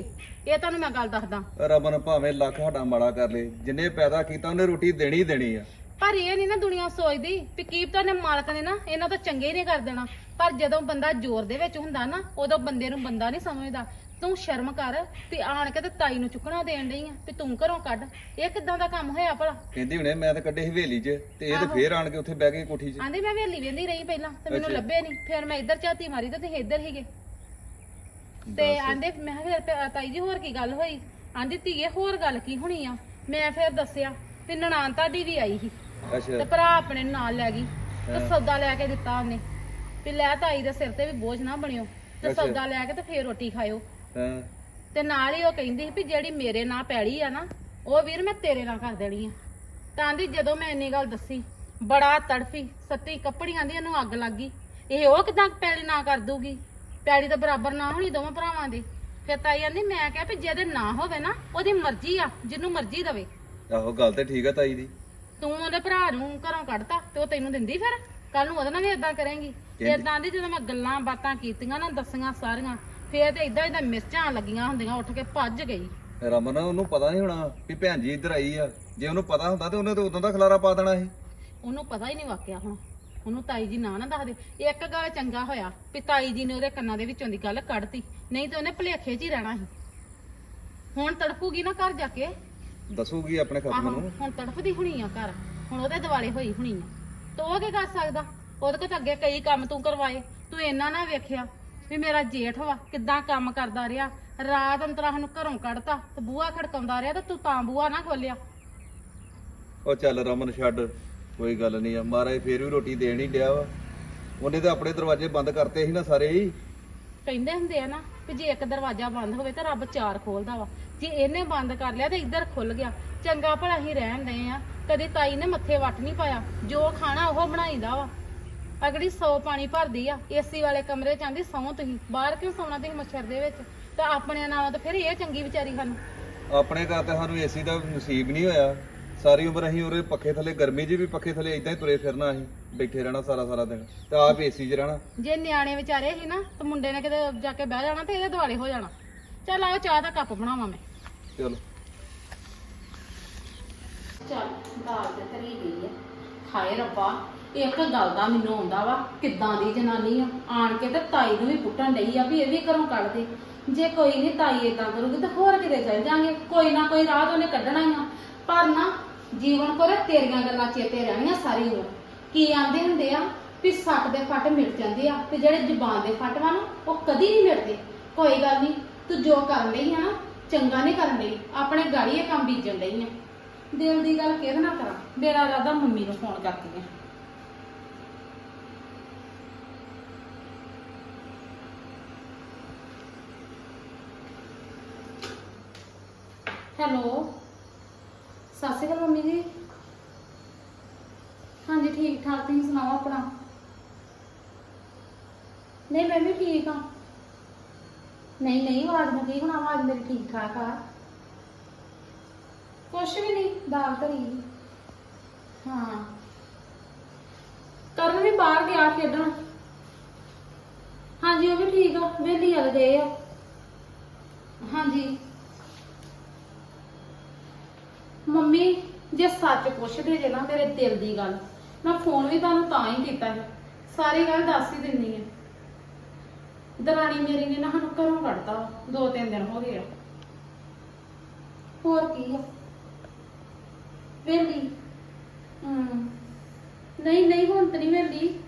ਇਹ ਤੁਹਾਨੂੰ ਮੈਂ ਗੱਲ ਦੱਸਦਾ। ਰਮਨ ਭਾਵੇਂ ਲੱਖ ਸਾਡਾ ਮਾੜਾ ਕਰ ਲੇ ਜਿੰਨੇ ਪੈਦਾ ਕੀਤਾ ਉਹਨੇ ਰੋਟੀ ਦੇਣੀ ਹੀ ਦੇਣੀ ਆ। ਪਰ ਇਹ ਨਹੀਂ ਨਾ ਦੁਨੀਆ ਸੋਚਦੀ ਵੀ ਕੀਪਤਾ ਨੇ ਮਾਲਕ ਨੇ ਨਾ ਇਹਨਾਂ ਤੋਂ ਚੰਗੇ ਹੀ ਨਹੀਂ ਕਰ ਦੇਣਾ। ਪਰ ਜਦੋਂ ਬੰਦਾ ਜ਼ੋਰ ਦੇ ਵਿੱਚ ਹੁੰਦਾ ਨਾ ਉਦੋਂ ਬੰਦੇ ਨੂੰ ਬੰਦਾ ਨਹੀਂ ਸਮਝਦਾ। ਤੂੰ ਸ਼ਰਮ ਕਰ ਵੀ ਆਣ ਕੇ ਤੇ ਤਾਈ ਨੂੰ ਚੁੱਕਣਾ ਦੇਣ ਡਈ ਆ ਵੀ ਤੂੰ ਘਰੋਂ ਕੱਢ। ਇਹ ਕਿੱਦਾਂ ਦਾ ਕੰਮ ਹੋਇਆ ਭਲਾ? ਕਹਿੰਦੀ ਹੁਣੇ ਮੈਂ ਤਾਂ ਕੱਢੇ ਹਵੇਲੀ 'ਚ ਤੇ ਇਹ ਤੇ ਫੇਰ ਆਣ ਕੇ ਉੱਥੇ ਬਹਿ ਗਏ ਕੋਠੀ 'ਚ। ਆਂਦੀ ਮੈਂ ਵੇਲੀ ਵੇਂਦੀ ਰਹੀ ਪਹਿਲਾਂ ਤੇ ਮੈਨੂੰ ਅੱਛਾ। ਲੱਭੇ ਨਹੀਂ ਫਿਰ ਮੈਂ ਇੱਧਰ ਝਾਤੀ ਮਾਰੀ ਤੇ ਤੁਸੀਂ ਇੱਧਰ ਹੀਗੇ ਤੇ ਆਂਦੇ ਮੈਂ ਕਿਹਾ ਫਿਰ ਤਾਈ ਜੀ ਹੋਰ ਕੀ ਗੱਲ ਹੋਈ? ਆਂਦੀ ਧੀਏ ਹੋਰ ਗੱਲ ਕੀ ਹੋਣੀ ਆ? ਮੈਂ ਫਿਰ ਦੱਸਿਆ ਵੀ ਨਨਾਣ ਤੁਹਾਡੀ ਵੀ ਆਈ ਸੀ। ਤੇ ਅੱਛਾ ਭਰਾ ਆਪਣੇ ਨੂੰ ਨਾਲ ਲੈ ਗਈ ਤੇ ਸੌਦਾ ਲੈ ਕੇ ਦਿੱਤਾ ਉਹਨੇ। ਵੀ ਲੈ ਤਾਈ ਦੇ ਸਿਰ ਤੇ ਵੀ ਬੋਝ ਨਾ ਬਣਿਓ। ਤੇ ਅੱਛਾ। ਸੌਦਾ ਲੈ ਕੇ ਤੇ ਫੇਰ ਰੋਟੀ ਖਾਇਓ। ਹਾਂ। ਤੇ ਨਾਲ ਹੀ ਉਹ ਕਹਿੰਦੀ ਸੀ ਵੀ ਜਿਹੜੀ ਮੇਰੇ ਨਾਂ ਪੈੜੀ ਆ ਨਾ ਉਹ ਵੀਰ ਮੈਂ ਤੇਰੇ ਨਾਲ ਕਰ ਦੇਣੀ ਆ। ਤਾਂ ਦੀ ਜਦੋਂ ਮੈਂ ਇੰਨੀ ਗੱਲ ਦੱਸੀ ਬੜਾ ਤੜਫੀ ਸੱਤੀ ਕੱਪੜੀਆਂ ਦੀ ਇਹਨੂੰ ਅੱਗ ਲੱਗ ਗਈ। ਇਹ ਉਹ ਕਿਦਾਂ ਪੈੜੀ ਨਾ ਕਰ ਦੂਗੀ? ਪੈੜੀ ਤਾਂ ਬਰਾਬਰ ਨਾ ਹੋਣੀ ਦੋਵਾਂ ਭਰਾਵਾਂ ਦੀ। ਫਿਰ ਤਾਈ ਕਹਿੰਦੀ ਮੈਂ ਕਿਹਾ ਵੀ ਜਿਹਦੇ ਨਾ ਹੋਵੇ ਨਾ ਉਹਦੀ ਮਰਜ਼ੀ ਆ ਜਿਹਨੂੰ ਮਰਜ਼ੀ ਦਵੇ। ਆਹੋ ਗੱਲ ਤੇ ਠੀਕ ਆ ਤਾਈ ਦੀ। ਤੂੰ ਉਹਦੇ ਭਰਾ ਨੂੰ ਘਰੋਂ ਕੱਢਤਾ ਤੇ ਉਹ ਤੈਨੂੰ ਦਿੰਦੀ ਫਿਰ? ਕੱਲ ਨੂੰ ਉਹਦੇ ਨਾਲ ਵੀ ਇਦਾਂ ਕਰੇਂਗੀ। ਇਦਾਂ ਦੀ ਜਦੋਂ ਮੈਂ ਗੱਲਾਂ ਬਾਤਾਂ ਕੀਤੀਆਂ ਨਾ ਦੱਸੀਆਂ ਸਾਰੀਆਂ ਫੇਰ ਤੇ ਇਦਾਂ ਇਦਾਂ ਮਿਰਚਾਂ ਲੱਗੀਆਂ ਹੁੰਦੀਆਂ ਉੱਠ ਕੇ ਭੱਜ ਗਈ। ਰਮਨ ਉਹਨੂੰ ਪਤਾ ਨਹੀਂ ਹੋਣਾ ਵੀ ਭੈਣ ਜੀ ਇੱਧਰ ਆਈ ਆ। ਜੇ ਉਹਨੂੰ ਪਤਾ ਹੁੰਦਾ ਤੇ ਉਹਨੇ ਤੇ ਉਦੋਂ ਦਾ ਖਲਾਰਾ ਪਾ ਦੇਣਾ ਸੀ। ਉਹਨੂੰ ਪਤਾ ਹੀ ਨਹੀਂ ਵਾਕਿਆ ਹੁਣ। ਉਹਨੂੰ ਤਾਈ ਜੀ ਨਾ ਨਾ ਦੱਸਦੇ। ਇੱਕ ਗੱਲ ਚੰਗਾ ਹੋਇਆ ਵੀ ਤਾਈ ਜੀ ਨੇ ਉਹਦੇ ਕੰਨਾਂ ਦੇ ਵਿੱਚੋਂ ਦੀ ਗੱਲ ਕੱਢਤੀ ਨਹੀਂ ਤੇ ਉਹਨੇ ਭੁਲੇਖੇ 'ਚ ਹੀ ਰਹਿਣਾ ਸੀ। ਹੁਣ ਤੜਫੂਗੀ ਨਾ ਘਰ ਜਾ ਕੇ। ਦੱਸੂਗੀ ਆਪਣੇ ਆਹੋ ਨੂੰ। ਹੁਣ ਤੜਫਦੀ ਹੁਣੀ ਆ ਘਰ। ਹੁਣ ਉਹਦੇ ਦਿਵਾਲੇ ਹੋਈ ਹੁਣੀ ਆ। ਤੋ ਉਹ ਕੀ ਕਰ ਸਕਦਾ? ਉਹਦੇ ਕੋਲ ਤਾਂ ਅੱਗੇ ਕਈ ਕੰਮ ਤੂੰ ਕਰਵਾਏ। ਤੂੰ ਇੰਨਾ ਨਾ ਵੇਖਿਆ ਵੀ ਮੇਰਾ ਜੇਠ ਵਾ ਕਿੱਦਾਂ ਕੰਮ ਕਰਦਾ ਰਿਹਾ। ਰਾਤ ਅੰਤਰਾ ਸਾਨੂੰ ਘਰੋਂ ਕੱਢਤਾ ਤੇ ਬੂਹਾ ਖੜਕਾਉਂਦਾ ਰਿਹਾ ਤੇ ਤੂੰ ਤਾਂ ਬੂਹਾ ਨਾ ਖੋਲਿਆ। ਉਹ ਚੱਲ ਰਮਨ ਛੱਡ ਕੋਈ ਗੱਲ ਨਹੀਂ ਆ। ਮਹਾਰਾਜ ਫੇਰ ਵੀ ਰੋਟੀ ਦੇਣ ਹੀ ਡਿਆ ਵਾ। ਉਹਨੇ ਤਾਂ ਆਪਣੇ ਦਰਵਾਜ਼ੇ ਬੰਦ ਕਰਤੇ ਸੀ ਨਾ ਸਾਰੇ ਹੀ। ਕਹਿੰਦੇ ਹੁੰਦੇ ਆ ਨਾ ਕਿ ਜੇ ਇੱਕ ਦਰਵਾਜ਼ਾ ਬੰਦ ਹੋਵੇ ਤਾਂ ਰੱਬ ਚਾਰ ਖੋਲਦਾ ਵਾ। ਜੇ ਇਹਨੇ ਬੰਦ ਕਰ ਲਿਆ ਤੇ ਇੱਧਰ ਖੁੱਲ ਗਿਆ। ਚੰਗਾ ਭਲਾ ਹੀ ਰਹਿਣ ਦੇ ਆ। ਕਦੇ ਤਾਈ ਨੇ ਮੱਥੇ ਵੱਟ ਨਹੀਂ ਪਾਇਆ। ਜੋ ਖਾਣਾ ਉਹ ਬਣਾਈਦਾ ਵਾ। ਅਗਲੀ ਸੌ ਪਾਣੀ ਭਰਦੀ ਆ। ਏਸੀ ਵਾਲੇ ਕਮਰੇ ਚ ਆਂਦੀ, ਸੌਂ ਤੁਸੀਂ। ਬਾਹਰ ਕਿਉਂ ਸੌਣਾ ਤੁਸੀਂ ਮੱਛਰ ਦੇ ਵਿੱਚ? ਤਾਂ ਆਪਣੇ ਨਾਲੋਂ ਤਾਂ ਫਿਰ ਇਹ ਚੰਗੀ ਵਿਚਾਰੀ ਸਾਨੂੰ। ਆਪਣੇ ਘਰ ਤੇ ਸਾਨੂੰ ਏਸੀ ਦਾ ਨਸੀਬ ਨਹੀਂ ਹੋਇਆ। ਸਾਰੀ ਉਮਰ ਅਸੀਂ ਉਰੇ ਪੱਖੇ ਥੱਲੇ ਗਰਮੀ 'ਚ ਵੀ ਪੱਖੇ ਥੱਲੇ ਇਦਾਂ ਹੀ ਤੁਰੇ ਫਿਰਨਾ ਅਸੀਂ ਬੈਠੇ ਰਹਿਣਾ ਸਾਰਾ ਸਾਰਾ ਦਿਨ ਤੇ ਆਪ ਏਸੀ 'ਚ ਰਹਿਣਾ। ਜੇ ਨਿਆਣੇ ਵਿਚਾਰੇ ਸੀ ਨਾ ਤੇ ਮੁੰਡੇ ਨੇ ਕਿਤੇ ਜਾ ਕੇ ਬਹਿ ਜਾਣਾ ਤੇ ਇਹਦੇ ਦੁਆਲੇ ਹੋ ਜਾਣਾ। ਚੱਲ ਆਓ ਚਾਹ ਦਾ ਕੱਪ ਬਣਾਵਾਂ ਮੈਂ। ਚਲੋ। ਚੱਲ ਦਾਲ ਤੇ ਧਰੀ ਗਈ ਆ। ਹਾਏ ਰੱਬਾ ਇੱਕ ਗੱਲ ਦਾ ਮੈਨੂੰ ਆਉਂਦਾ ਵਾ ਕਿੱਦਾਂ ਦੀ ਜਨਾਨੀ ਆ? ਆਣ ਕੇ ਤੇ ਤਾਈ ਨੂੰ ਵੀ ਪੁੱਟਣ ਡਈ ਆ ਵੀ ਇਹ ਵੀ ਘਰੋਂ ਕੱਢ ਦੇ। ਜੇ ਕੋਈ ਨਹੀਂ ਤਾਈ ਏਦਾਂ ਕਰੂਗੀ ਤਾਂ ਹੋਰ ਕਿਤੇ ਚਲ ਜਾਾਂਗੇ। ਕੋਈ ਨਾ ਕੋਈ ਰਾਹ ਤਾਂ ਉਹਨੇ ਕੱਢਣਾ ਹੀ ਆ। ਪਰ ਨਾ ਜੀਵਨ ਕੋਲ ਤੇਰੀਆਂ ਗੱਲਾਂ ਚੇਤੇ ਰਹਿਣੀਆਂ ਸਾਰੀ ਉਮਰ। ਕੀ ਆਂਦੇ ਹੁੰਦੇ ਆ ਵੀ ਸੱਟ ਦੇ ਫੱਟ ਮਿਟ ਜਾਂਦੇ ਆ ਤੇ ਜਿਹੜੇ ਜ਼ੁਬਾਨ ਦੇ ਫੱਟ ਵਾ ਨਾ, ਉਹ ਕਦੀ ਨਹੀਂ ਮਿਟਦੇ। ਕੋਈ ਗੱਲ ਨਹੀਂ, ਤੂੰ ਜੋ ਕਰਨ ਲਈ ਆ ਨਾ, ਚੰਗਾ ਨਹੀਂ ਕਰਨ ਲਈ ਆਪਣੇ ਗਾੜੀ ਇਹ ਕੰਮ ਬੀਜਣ ਲਈ ਆ। ਦਿਲ ਦੀ ਗੱਲ ਕਿਹਦੇ ਨਾਲ ਕਰਾਂ? ਮੇਰਾ ਰਾਦਾ ਮੰਮੀ ਨੂੰ ਫੋਨ ਕਰਦੀ ਆ। ਹੈਲੋ? ਸਤਿ ਸ਼੍ਰੀ ਅਕਾਲ ਮੰਮੀ ਜੀ। ਹਾਂਜੀ ਠੀਕ ਠਾਕ ਤੁਸੀਂ ਸੁਣਾਓ ਆਪਣਾ? ਨਹੀਂ, ਮੈਂ ਵੀ ਠੀਕ ਹਾਂ। ਨਹੀਂ ਨਹੀਂ, ਆਵਾਜ਼ ਮੈਂ ਕੀ ਹੋਣਾ ਆਵਾਜ਼ ਮੇਰੀ ਠੀਕ ਠਾਕ ਆ। ਕੁਛ ਵੀ ਨਹੀਂ, ਦਾਲ ਧਰੀ। ਹਾਂ। ਕਰਨ ਵੀ ਬਾਹਰ ਗਿਆ ਖੇਡਣ। ਹਾਂਜੀ, ਉਹ ਵੀ ਠੀਕ ਆ ਵੇਲੀ ਵਾਲੇ ਗਏ ਆ। ਹਾਂਜੀ। ਮੰਮੀ, ਜੇ ਸੱਚ ਪੁੱਛਦੇ ਜੇ ਨਾ ਮੇਰੇ ਦਿਲ ਦੀ ਗੱਲ, ਮੈਂ ਫੋਨ ਵੀ ਤੁਹਾਨੂੰ ਤਾਂ ਹੀ ਕੀਤਾ ਹੈ ਸਾਰੀ ਗੱਲ ਦੱਸ ਹੀ ਦਿੰਨੀ ਹੈ ਦਰਾਣੀ ਮੇਰੀ ਨੇ ਨਾ ਸਾਨੂੰ ਘਰੋਂ ਕੱਢਤਾ, ਦੋ ਤਿੰਨ ਦਿਨ ਹੋ ਗਏ ਆ। ਹੋਰ ਕੀ ਆ? ਵੇਲੀ? ਹਮ, ਨਹੀਂ ਨਹੀਂ, ਹੁਣ ਤਾਂ ਨਹੀਂ ਵੇਲੀ।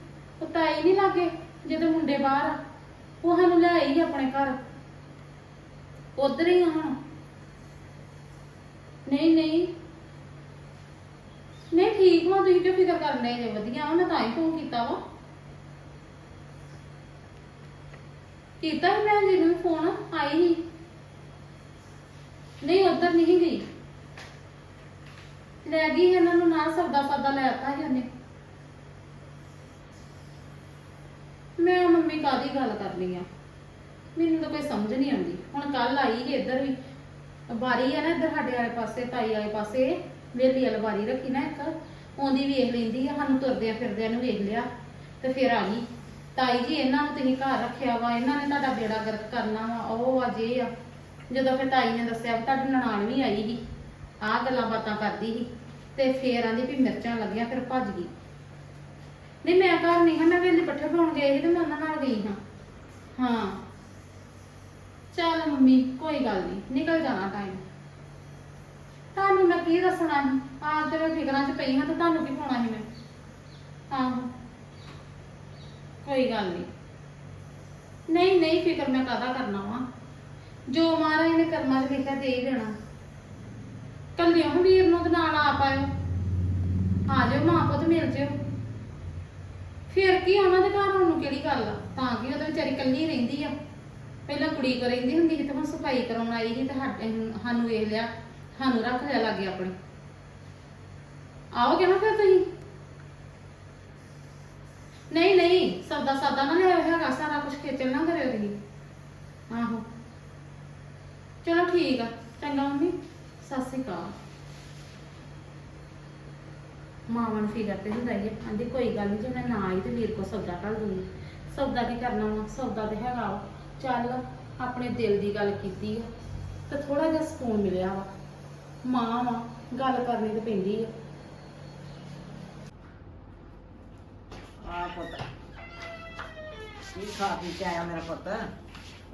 ਉਹ ਤਾਈ ਨਹੀਂ ਲਾਗੇ, ਜਦੋਂ ਮੁੰਡੇ ਬਾਹਰ ਆ। ਉਹ ਸਾਨੂੰ ਲੈ ਆਈ ਆਪਣੇ ਘਰ। ਉਧਰ ਹੀ ਆ ਹੁਣ। ਨਹੀਂ ਨਹੀਂ। ਨਹੀਂ, ਠੀਕ ਵਾ, ਤੁਸੀਂ ਕਿਉਂ ਫਿਕਰ ਕਰਨੇ ਜੇ, ਵਧੀਆ ਵਾ, ਮੈਂ ਤਾਂ ਹੀ ਫੋਨ ਕੀਤਾ ਵਾ। ਕੀਤਾ ਸੀ ਮੈਂ ਜੀ ਨੂੰ ਫੋਨ ਆਈ ਨਹੀਂ ਨਹੀਂ, ਉਧਰ ਨਹੀਂ ਗਈ। ਲੈ ਗਈ ਇਹਨਾਂ ਨੂੰ ਨਾਲ ਸਬਦਾ ਸਬਦਾ ਲੈ ਆਤਾ ਸੀ ਉਹਨੇ। ਮੈਂ ਮੰਮੀ ਕਾਦੀ ਗੱਲ ਕਰਨੀ ਆ? ਮੈਨੂੰ ਤਾਂ ਕੋਈ ਸਮਝ ਨਹੀਂ ਆਉਂਦੀ। ਹੁਣ ਕੱਲ ਆਈ ਜੇ ਇੱਧਰ ਵੀ। ਬਾਰੀ ਆ ਨਾ ਇੱਧਰ ਸਾਡੇ ਵਾਲੇ ਪਾਸੇ, ਤਾਈ ਵਾਲੇ ਪਾਸੇ, ਵੇਲੀ ਵਾਲੀ ਬਾਰੀ ਰੱਖੀ ਨਾ ਇੱਕ। ਆਉਂਦੀ ਵੇਖ ਲੈਂਦੀ ਆ, ਸਾਨੂੰ ਤੁਰਦਿਆਂ ਫਿਰਦਿਆਂ ਨੂੰ ਵੇਖ ਲਿਆ ਤੇ ਫਿਰ ਆ ਗਈ। ਤਾਈ ਜੀ, ਇਹਨਾਂ ਨੂੰ ਤੁਸੀਂ ਘਰ ਰੱਖਿਆ ਵਾ, ਇਹਨਾਂ ਨੇ ਤੁਹਾਡਾ ਬੇੜਾ ਗਰਕ ਕਰਨਾ ਵਾ, ਉਹ ਅੱਜ ਇਹ ਆ। ਜਦੋਂ ਫਿਰ ਤਾਈ ਨੇ ਦੱਸਿਆ ਵੀ ਤੁਹਾਡੀ ਨਨਾਣ ਵੀ ਆਈ ਸੀ, ਆਹ ਗੱਲਾਂ ਬਾਤਾਂ ਕਰਦੀ ਸੀ ਤੇ ਫੇਰ ਆਂਦੀ ਵੀ ਮਿਰਚਾਂ ਲੱਗੀਆਂ, ਫਿਰ ਭੱਜ ਗਈ। ਨਹੀਂ, ਮੈਂ ਘਰ ਨਹੀਂ ਹਾਂ ਮੈਂ ਵੇਲੇ ਪੱਠੇ ਪਾਉਣ ਗਏ ਸੀ ਤੇ ਮੈਂ ਉਹਨਾਂ ਨਾਲ ਗਈ ਹਾਂ। ਹਾਂ। ਮੰਮੀ, ਕੋਈ ਗੱਲ ਨਹੀਂ ਨਿਕਲ ਜਾਣਾ ਟਾਈਮ ਤੁਹਾਨੂੰ ਮੈਂ ਕੀ ਦੱਸਣਾ ਸੀ? ਆਪ ਤੇ ਫਿਕਰਾਂ 'ਚ ਪਈ ਹਾਂ ਤੇ ਤੁਹਾਨੂੰ ਕੀ ਪਾਉਣਾ ਸੀ ਮੈਂ? ਆਹੋ। ਕੋਈ ਗੱਲ ਨਹੀਂ ਨਹੀਂ ਨਹੀਂ, ਫਿਕਰ ਮੈਂ ਕਾਹਦਾ ਕਰਨਾ ਵਾ? ਜੋ ਮਹਾਰਾਜ ਨੇ ਕਰਮਾਂ 'ਚ ਲਿਖਿਆ ਦੇ ਹੀ ਦੇਣਾ। ਕੱਲਿਓ ਵੀਰ ਨੂੰ ਤੇ ਨਾਲ ਆ ਪਾਇਓ ਆ ਜਾਓ ਮਾਂ ਪੁੱਤ ਮਿਲ ਜਿਓ ਫਿਰ ਕੀ ਉਹਨਾਂ ਦੇ ਘਰ ਹੋਣ ਕਿਹੜੀ ਗੱਲ ਆ? ਤਾਂ ਕਿ ਉਹਦੇ ਵਿਚਾਰੀ ਕੱਲੀ ਰਹਿੰਦੀ ਆ। ਪਹਿਲਾਂ ਕੁੜੀ ਕੋ ਰਹਿੰਦੀ ਹੁੰਦੀ ਸੀ ਤੇ ਹੁਣ ਸਫ਼ਾਈ ਕਰਾਉਣ ਆਈ ਸੀ ਤੇ ਸਾਡੇ- ਸਾਨੂੰ ਵੇਖ ਲਿਆ, ਸਾਨੂੰ ਰੱਖ ਲਿਆ ਲਾਗੇ ਆਪਣੇ। ਆਓਗੇ ਨਾ ਫਿਰ ਤੁਸੀਂ? ਨਹੀਂ ਨਹੀਂ, ਸਦਾ ਸਦਾ ਨਾ ਲਿਆਓ ਹੈਗਾ, ਸਾਰਾ ਕੁਝ ਖੇਚਲ ਨਾ ਕਰਿਓ ਤੁਸੀਂ। ਆਹੋ। ਚਲੋ ਠੀਕ ਆ, ਚੰਗਾ ਮੰਮੀ। ਸਤਿ ਸ਼੍ਰੀ ਅਕਾਲ। ਮਾਵਾਂ ਨੂੰ ਫਿਕਰ ਤੇ ਹੁੰਦਾ ਹੀ ਹੈ ਕਹਿੰਦੀ ਕੋਈ ਗੱਲ ਨਹੀਂ ਜੇ ਮੈਂ ਨਾ ਆਈ ਤੇ ਵੀਰ ਕੋ ਸੌਦਾ ਕਰ ਦੂੰਗੀ। ਸੌਦਾ ਕੀ ਕਰਨਾ ਵਾ? ਸੌਦਾ ਤੇ ਹੈਗਾ ਵਾ। ਚੱਲ ਆਪਣੇ ਦਿਲ ਦੀ ਗੱਲ ਕੀਤੀ ਆ ਤੇ ਥੋੜਾ ਜਿਹਾ ਸਕੂਨ ਮਿਲਿਆ ਵਾ। ਮਾਂ ਵਾ ਗੱਲ ਕਰਨੀ ਤੇ ਪੈਂਦੀ ਆ। ਆ ਪੁੱਤ। ਕੀ ਖਾ ਪੀ ਕੇ ਆਇਆ ਮੇਰਾ ਪੁੱਤ?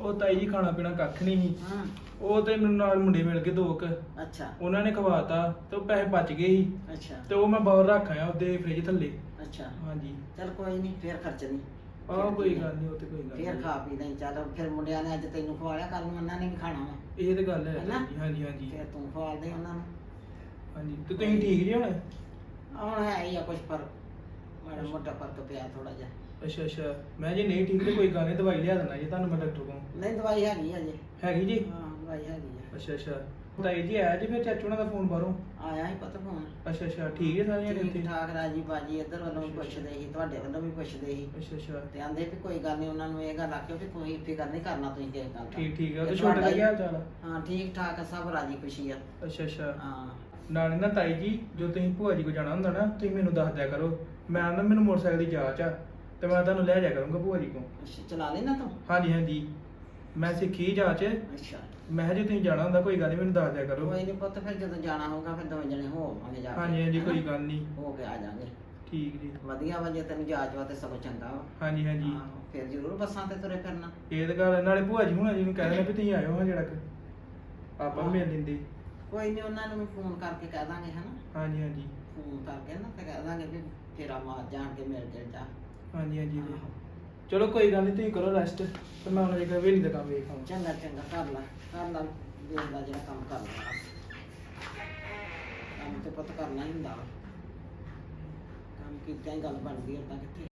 ਉਹ ਤਾਈ ਜੀ ਖਾਣਾ ਪੀਣਾ ਕੱਖ ਨਹੀਂ ਸੀ। ਹਾਂ। ਉਹ ਤੇ ਮੈਨੂੰ ਨਾਲ ਮੁੰਡੇ ਮਿਲ ਕੇ ਦੋ ਕੁ। ਅੱਛਾ। ਉਹਨਾਂ ਨੇ ਖਵਾਤਾ ਤੇ ਉਹ ਪੈਸੇ ਬਚ ਗਏ ਸੀ। ਅੱਛਾ। ਤੇ ਉਹ ਮੈਂ ਬਾਹਰ ਰੱਖ ਆਇਆ ਉਹਦੇ ਫ੍ਰਿਜ ਥੱਲੇ। ਅੱਛਾ। ਹਾਂਜੀ। ਚਲ ਕੋਈ ਨਹੀਂ ਫੇਰ ਖਰਚ ਨਹੀਂ ਆਹ ਕੋਈ ਗੱਲ ਨਹੀਂ ਉਹ ਤੇ ਕੋਈ ਗੱਲ ਫੇਰ ਨਹੀਂ ਖਾ ਪੀ ਨਹੀਂ ਚੱਲ ਫਿਰ ਮੁੰਡਿਆਂ ਨੇ ਅੱਜ ਤੈਨੂੰ ਖਵਾਇਆ ਕੱਲ ਨੂੰ ਉਹਨਾਂ ਨੇ ਵੀ ਖਾਣਾ ਵਾ। ਇਹ ਤੇ ਗੱਲ ਹੈ ਹੈਨਾ? ਜੀ, ਹਾਂਜੀ ਹਾਂਜੀ ਫੇਰ ਤੂੰ ਖਵਾਲ ਦੇ ਉਹਨਾਂ ਨੂੰ। ਹਾਂਜੀ ਤੇ ਤੁਸੀਂ ਠੀਕ ਜੀ ਹੁਣ? ਹੁਣ ਹੈ ਹੀ ਆ ਕੁਝ ਪਰ ਮਾੜਾ ਮੋਟਾ ਫ਼ਰਕ ਪਿਆ ਥੋੜਾ ਜਿਹਾ। ਅੱਛਾ ਅੱਛਾ। ਮੈਂ ਜੇ ਨਹੀਂ ਠੀਕ ਤੇ ਕੋਈ ਗੱਲ ਨਹੀਂ ਦਵਾਈ ਲਿਆ ਦੇਣਾ ਜੀ ਤੁਹਾਨੂੰ ਮੈਂ ਡਾਕਟਰ ਕੋਲ। ਨਹੀਂ ਦਵਾਈ ਹੈਗੀ ਆ ਜੇ ਹੈਗੀ ਜੀ? ਹਾਂ ਦਵਾਈ ਹੈਗੀ ਆ। ਅੱਛਾ ਅੱਛਾ। ਤਾਈ ਜੀ ਆਇਆ ਜੀ ਫਿਰ ਚਾਚੂ ਦਾ ਫੋਨ ਬਾਹਰੋਂ? ਆਇਆ ਹੀ ਪਤਾ ਫੋਨ ਅੱਛਾ ਅੱਛਾ ਠੀਕ ਹੈ ਸਾਰੀਆਂ ਨੇ ਠੀਕ ਠਾਕ ਰਾਜੀ ਬਾਜੀ ਇੱਧਰ ਵੱਲੋਂ ਵੀ ਪੁੱਛਦੇ ਸੀ ਤੁਹਾਡੇ ਵੱਲੋਂ ਵੀ ਪੁੱਛਦੇ ਸੀ। ਅੱਛਾ ਅੱਛਾ। ਤੇ ਆਂਦੇ ਵੀ ਕੋਈ ਗੱਲ ਨਹੀਂ ਉਹਨਾਂ ਨੂੰ ਇਹ ਗੱਲ ਆਖਿਓ ਵੀ ਕੋਈ ਫਿਕਰ ਨਹੀਂ ਕਰਨਾ ਤੁਸੀਂ ਕਿਸੇ ਗੱਲ ਦਾ। ਠੀਕ ਠੀਕ ਹੈ ਤੇ ਛੋਟੇ ਦਾ ਕੀ ਹਾਲ ਚਾਲ ਆ ਹਾਂ ਠੀਕ ਠਾਕ ਆ, ਸਭ ਰਾਜੀ ਖੁਸ਼ੀ ਆ। ਅੱਛਾ ਅੱਛਾ। ਹਾਂ। ਨਾਲੇ ਨਾ ਤਾਈ ਜੀ ਜੋ ਤੁਸੀਂ ਭੂਆ ਜੀ ਕੋ ਜਾਣਾ ਹੁੰਦਾ ਨਾ ਤੁਸੀਂ ਮੈਨੂੰ ਦੱਸ ਦਿਆ ਕਰੋ। ਮੈਂ ਨਾ ਮੈਨੂੰ ਮੋਟਰਸਾਈਕਲ ਦੀ ਜਾਂਚ ਆ ਤੇ ਮੈਂ ਤੁਹਾਨੂੰ ਲੈ ਜਾ ਕਰੂੰਗਾ ਭੂਆ ਜੀ ਕੋ ਅੱਛਾ ਚਲਾ ਲੈਣਾ ਤੂੰ? ਹਾਂਜੀ ਹਾਂਜੀ। ਮੈਂ ਸਿੱਖੀ ਜਾਂਚ। ਅੱਛਾ। ਮੈਂ ਕਿਹਾ ਜੇ ਤੁਸੀਂ ਜਾਣਾ ਹੁੰਦਾ ਕੋਈ ਗੱਲ ਨਹੀਂ ਮੈਨੂੰ ਦੱਸ ਦਿਆ ਕਰੋ। ਕੋਈ ਨਹੀਂ ਪੁੱਤ ਫਿਰ ਜਦੋਂ ਜਾਣਾ ਹੋਊਗਾ ਫਿਰ ਦੋਵੇਂ ਜਣੇ ਹੋ ਆਵਾਂਗੇ ਜਾ ਕੇ ਹਾਂਜੀ ਹਾਂਜੀ ਕੋਈ? ਗੱਲ ਨਹੀਂ ਹੋ ਕੇ ਆ ਜਾਾਂਗੇ। ਠੀਕ ਜੀ। ਵਧੀਆ ਵਾ ਜੇ ਤੈਨੂੰ ਜਾਚ ਵਾ ਤੇ ਸਗੋਂ ਚੰਗਾ ਵਾ। ਹਾਂਜੀ ਹਾਂਜੀ। ਆਹੋ, ਫਿਰ ਜ਼ਰੂਰ ਬੱਸਾਂ ਤੇ ਤੁਰੇ ਫਿਰਨਾ। ਇਹ ਤਾਂ ਗੱਲ ਨਾਲੇ ਭੂਆ ਜੀ ਹੁਣਾਂ ਜੀ ਨੂੰ ਕਹਿ ਦੇਣਾ ਵੀ ਤੁਸੀਂ ਆਇਓ ਹਾਂ ਜਿਹੜਾ ਕਿ ਆਪਾਂ ਵੀ ਮਿਲ ਲੈਂਦੇ ਕੋਈ ਨਹੀਂ ਉਹਨਾਂ ਨੂੰ ਵੀ ਫੋਨ ਕਰਕੇ ਕਹਿ ਦਾਂਗੇ ਹਨਾ? ਹਾਂਜੀ ਹਾਂਜੀ। ਫੋਨ ਕਰਕੇ ਨਾ ਤੇ ਕਹਿ ਦਾਂਗੇ ਵੀ ਫੇਰਾ ਮਾਰ ਜਾਣ ਕੇ ਮਿਲ ਕੇ ਜਾ। ਹਾਂਜੀ ਹਾਂਜੀ। ਜੀ। ਆਹੋ। ਚਲੋ ਕੋਈ ਗੱਲ ਨਹੀਂ ਤੁਸੀਂ ਕਰੋ ਰੈਸਟ ਤੇ ਮੈਂ ਉਹਨਾਂ ਜਗ੍ਹਾ ਵੇਲੀ ਦਾ ਕੰਮ ਵੇਖ ਆਵਾਂ। ਚੰਗਾ ਚੰਗਾ, ਕਰ ਲੈ ਕਰ ਲੈ, ਦਿਲ ਦਾ ਜਿਹੜਾ ਕੰਮ ਕਰਨਾ ਕੰਮ ਤੇ ਪੁੱਤ ਕਰਨਾ ਹੀ ਹੁੰਦਾ ਵਾ। ਕੰਮ ਕੀਤਾ ਹੀ ਗੱਲ ਬਣਦੀ ਓਦਾਂ ਕਿੱਥੇ?